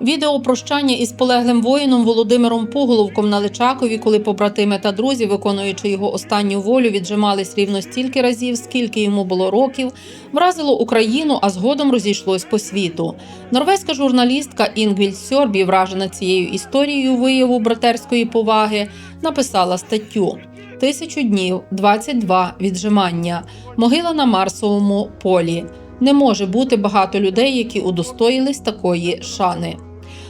Відео прощання із полеглим воїном Володимиром Поголовком на Личакові, коли побратими та друзі, виконуючи його останню волю, віджимались рівно стільки разів, скільки йому було років, вразило Україну, а згодом розійшлось по світу. Норвезька журналістка Інгвіль Сьорбі, вражена цією історією вияву братерської поваги, написала статтю. Тисячу днів, 22 віджимання, могила на Марсовому полі. Не може бути багато людей, які удостоїлись такої шани.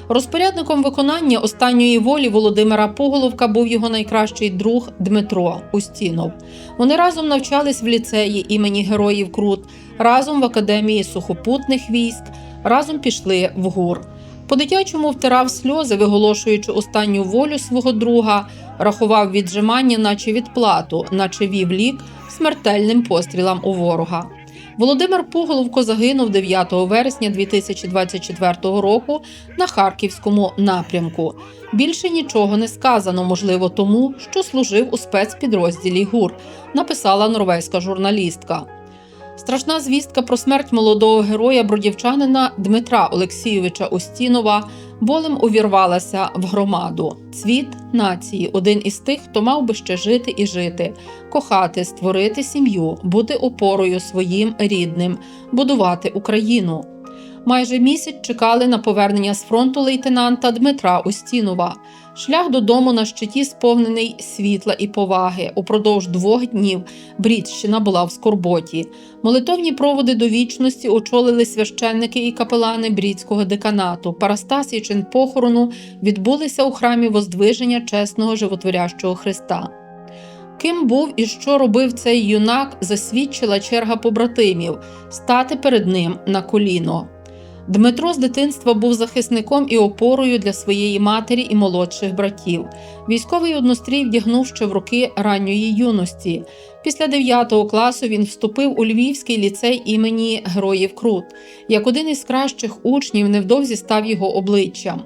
Розпорядником виконання останньої волі Володимира Поголовка був його найкращий друг Дмитро Устінов. Вони разом навчались в ліцеї імені Героїв Крут, разом в академії сухопутних військ, разом пішли в ГУР. По-дитячому втирав сльози, виголошуючи останню волю свого друга, рахував віджимання, наче відплату, наче вів лік смертельним пострілам у ворога. Володимир Пуголовко загинув 9 вересня 2024 року на харківському напрямку. Більше нічого не сказано, можливо, тому, що служив у спецпідрозділі ГУР, написала норвезька журналістка. Страшна звістка про смерть молодого героя бродівчанина Дмитра Олексійовича Остінова болем увірвалася в громаду. Цвіт нації один із тих, хто мав би ще жити і жити, кохати, створити сім'ю, бути опорою своїм рідним, будувати Україну. Майже місяць чекали на повернення з фронту лейтенанта Дмитра Устінова. Шлях додому на щиті сповнений світла і поваги. Упродовж двох днів Брідщина була в скорботі. Молитовні проводи до вічності очолили священники і капелани Брідського деканату. Парастас і чин похорону відбулися у храмі Воздвиження чесного животворящого Христа. Ким був і що робив цей юнак, засвідчила черга побратимів стати перед ним на коліно. Дмитро з дитинства був захисником і опорою для своєї матері і молодших братів. Військовий однострій вдягнув ще в роки ранньої юності. Після 9 класу він вступив у Львівський ліцей імені Героїв Крут. Як один із кращих учнів, невдовзі став його обличчям.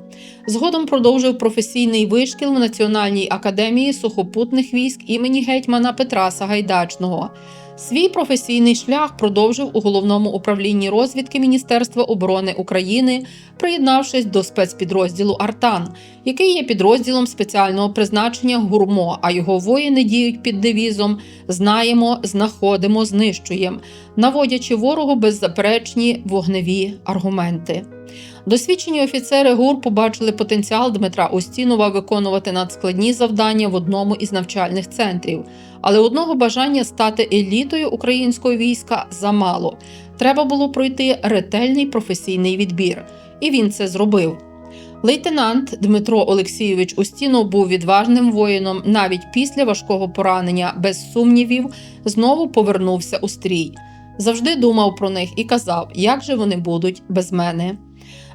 Згодом продовжив професійний вишкіл в Національній академії сухопутних військ імені гетьмана Петра Сагайдачного. Свій професійний шлях продовжив у головному управлінні розвідки Міністерства оборони України, приєднавшись до спецпідрозділу Артан, який є підрозділом спеціального призначення ГУРМО, а його воїни діють під девізом Знаємо, знаходимо, знищуємо, наводячи ворогу беззаперечні вогневі аргументи. Досвідчені офіцери ГУР побачили потенціал Дмитра Остінова виконувати надскладні завдання в одному із навчальних центрів, але одного бажання стати елітою українського війська замало. Треба було пройти ретельний професійний відбір, і він це зробив. Лейтенант Дмитро Олексійович Устінов був відважним воїном навіть після важкого поранення, без сумнівів, знову повернувся у стрій. Завжди думав про них і казав, як же вони будуть без мене.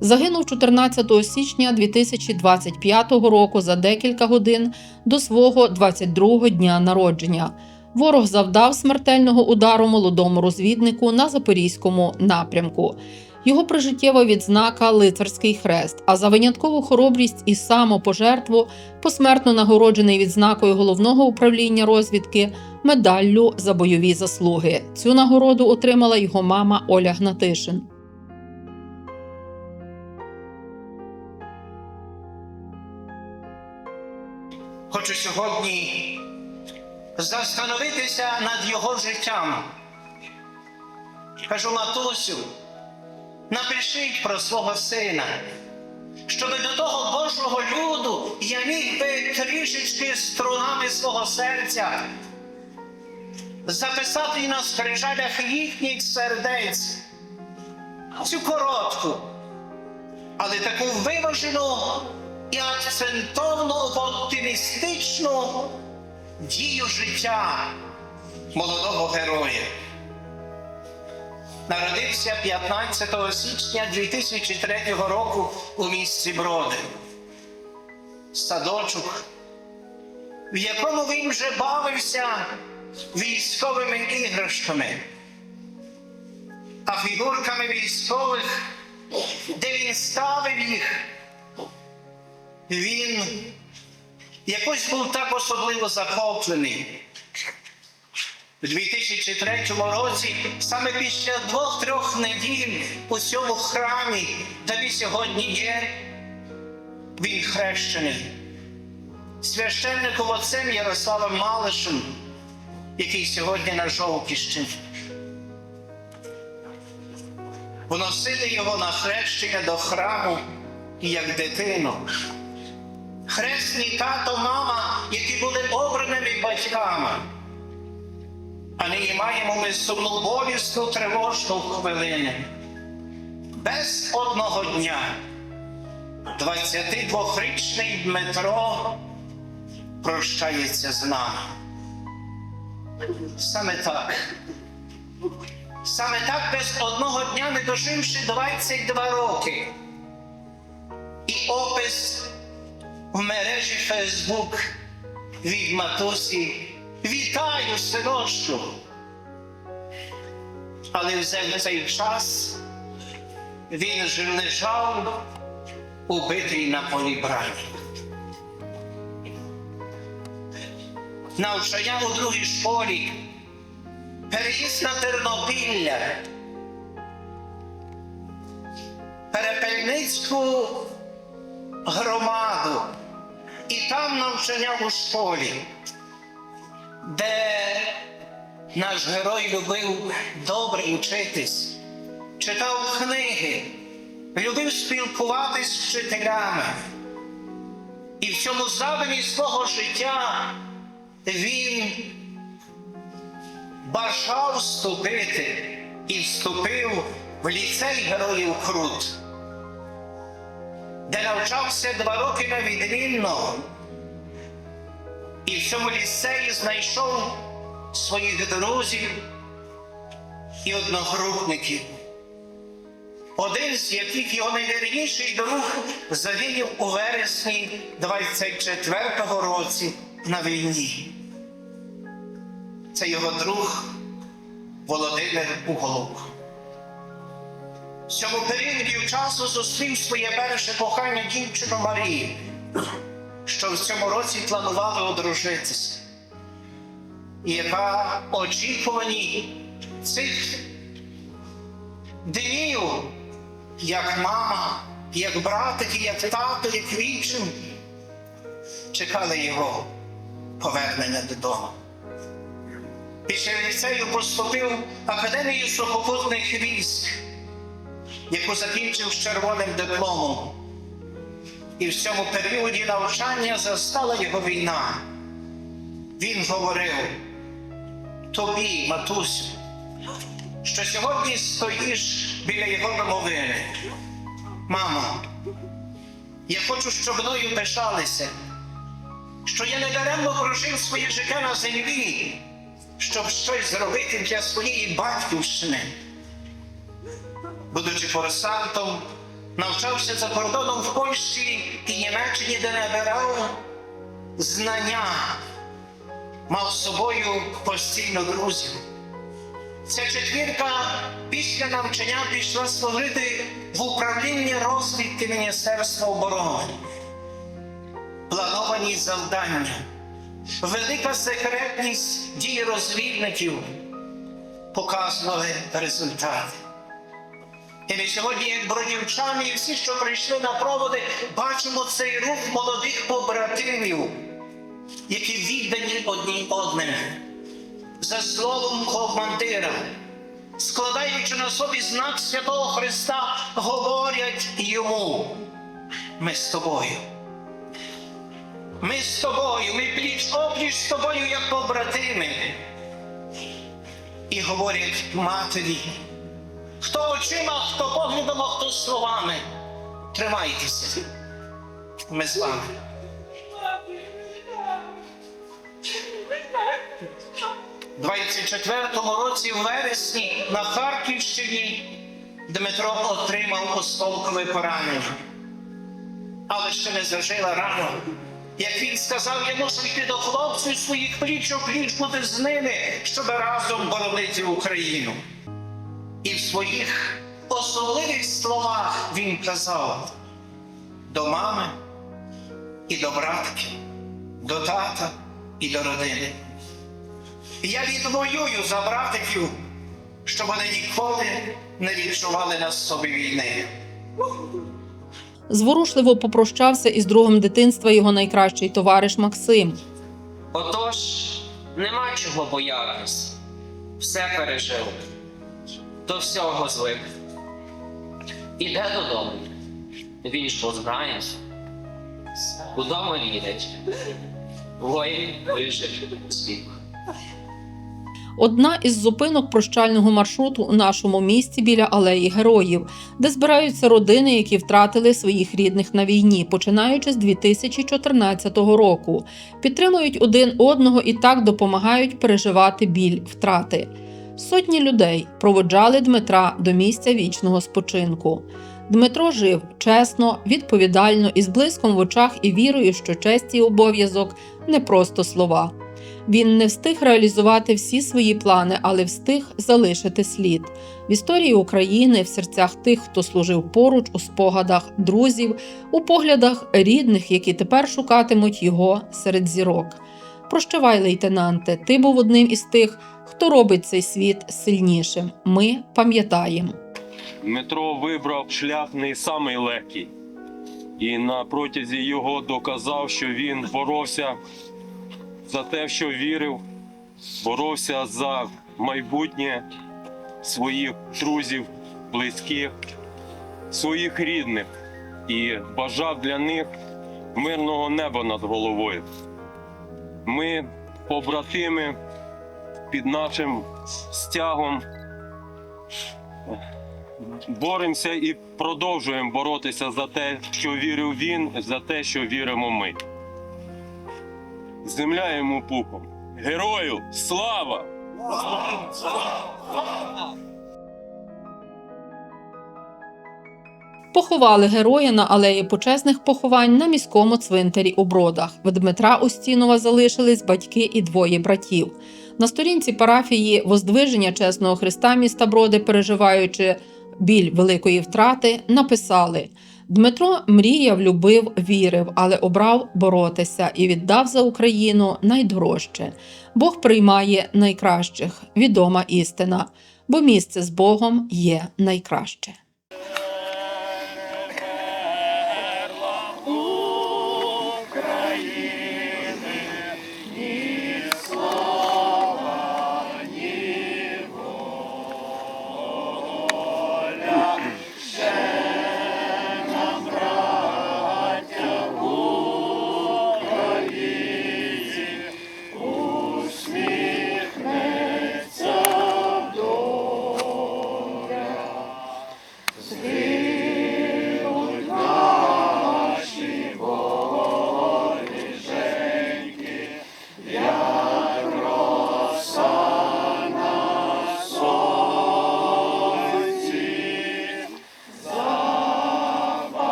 Загинув 14 січня 2025 року за декілька годин до свого 22-го дня народження. Ворог завдав смертельного удару молодому розвіднику на запорізькому напрямку. Його прижиттєва відзнака лицарський хрест, а за виняткову хоробрість і самопожертву посмертно нагороджений відзнакою головного управління розвідки медаллю за бойові заслуги. Цю нагороду отримала його мама Оля Гнатишин. Хочу сьогодні застановитися над його життям. Кажу, матусю, напишіть про свого сина, щоб до того Божого люду я міг би трішечки струнами свого серця записати на скрижалях їхніх сердець цю коротку, але таку виважену і акцентовну оптимістичну дію життя молодого героя. Народився 15 січня 2003 року у місті Броди. Садочок, в якому він вже бавився військовими іграшками, а фігурками військових, де він ставив їх, він якось був так особливо захоплений. У 2003 році, саме після двох-трьох неділь у цьому храмі, де ви сьогодні є, він хрещений. Священником отцем Ярославом Малишем, який сьогодні на Жовкіщині. Вносили його на хрещення до храму як дитину. Хресні тато, мама, які були обраними батьками. А нині маємо ми сумну болісну тривожну хвилину. Без одного дня 22-річний Дмитро прощається з нами. Саме так. Саме так без одного дня не доживши 22 роки. І опис в мережі Фейсбук від матусі Вітаю, синочку! Але в цей час він же лежав убитий на полі брані. Навчання у другій школі, переїзд на Тернопілля, Перепельницьку громаду і там навчання у школі, де наш герой любив добре вчитись, читав книги, любив спілкуватись з вчителями. І в цьому задумі свого життя він бажав вступити і вступив в ліцей героїв Крут, де навчався два роки на відмінно. І в цьому ліцеї знайшов своїх друзів і одногрупників. Один з яких його найвірніший друг загинув у вересні 24-го році на війні. Це його друг Володимир Уголок. В цьому періоді часу зустрів своє перше кохання дівчину Марію, що в цьому році планували одружитися, і яка очікувані цих днів, як мама, як братики, як тато, як вічим, чекали його повернення додому. Після ліцею поступив Академію сухопутних військ, яку закінчив з червоним дипломом. І в цьому періоді навчання застала його війна. Він говорив тобі, матусю, що сьогодні стоїш біля його домовини. Мамо, я хочу, щоб мною пишалися, що я не даремно прожив своє життя на землі, щоб щось зробити для своєї батьківщини. Будучи курсантом, навчався за кордоном в Польщі і Німеччині, де набирав знання, мав з собою постійно друзів. Ця четвірка після навчання пішла служити в управління розвідки Міністерства оборони. Плановані завдання, велика секретність дій розвідників показували результати. І ми сьогодні, як бродівчани, і всі, що прийшли на проводи, бачимо цей рух молодих побратимів, які віддані одні одним за словом командира, складаючи на собі знак Святого Христа, говорять йому: ми з тобою. Ми з тобою, ми пліч опліч з тобою, як побратими. І говорять матері, хто очима, хто поглядом, а хто словами. Тримайтеся. Ми з вами. У 24-му році в вересні на Харківщині Дмитро отримав осколкове поранення. Але ще не зажила рано. Як він сказав, я мушу йти до хлопців своїх пліч пліч бути з ними, щоб разом боронити Україну. І в своїх особливих словах він казав до мами і до братки, до тата і до родини. Я відвоюю за братиків, щоб вони ніколи не відчували на собі війни. Зворушливо попрощався із другом дитинства його найкращий товариш Максим. Отож, нема чого боятись. Все пережив. До всього звик. Іде додому. Він ж познає. Удома вірять. Воїн вижив світ. Одна із зупинок прощального маршруту у нашому місті біля алеї героїв, де збираються родини, які втратили своїх рідних на війні, починаючи з 2014 року, підтримують один одного і так допомагають переживати біль втрати. Сотні людей проводжали Дмитра до місця вічного спочинку. Дмитро жив чесно, відповідально і з блиском в очах і вірою, що честь і обов'язок не просто слова. Він не встиг реалізувати всі свої плани, але встиг залишити слід в історії України, в серцях тих, хто служив поруч, у спогадах друзів, у поглядах рідних, які тепер шукатимуть його серед зірок. Прощавай, лейтенанте, ти був одним із тих, хто робить цей світ сильнішим. Ми пам'ятаємо. Дмитро вибрав шлях не самий легкий, і на протязі його доказав, що він боровся за те, що вірив, боровся за майбутнє своїх друзів, близьких, своїх рідних і бажав для них мирного неба над головою. Ми, побратими, під нашим стягом боремося і продовжуємо боротися за те, що вірив він, за те, що віримо ми. Земля йому пухом. Герою слава! Поховали героя на алеї почесних поховань на міському цвинтарі у Бродах. В Дмитра Устінова залишились батьки і двоє братів. На сторінці парафії Воздвиження чесного Христа міста Броди, переживаючи біль великої втрати, написали: Дмитро мріяв, любив, вірив, але обрав боротися і віддав за Україну найдорожче. Бог приймає найкращих, відома істина, бо місце з Богом є найкраще.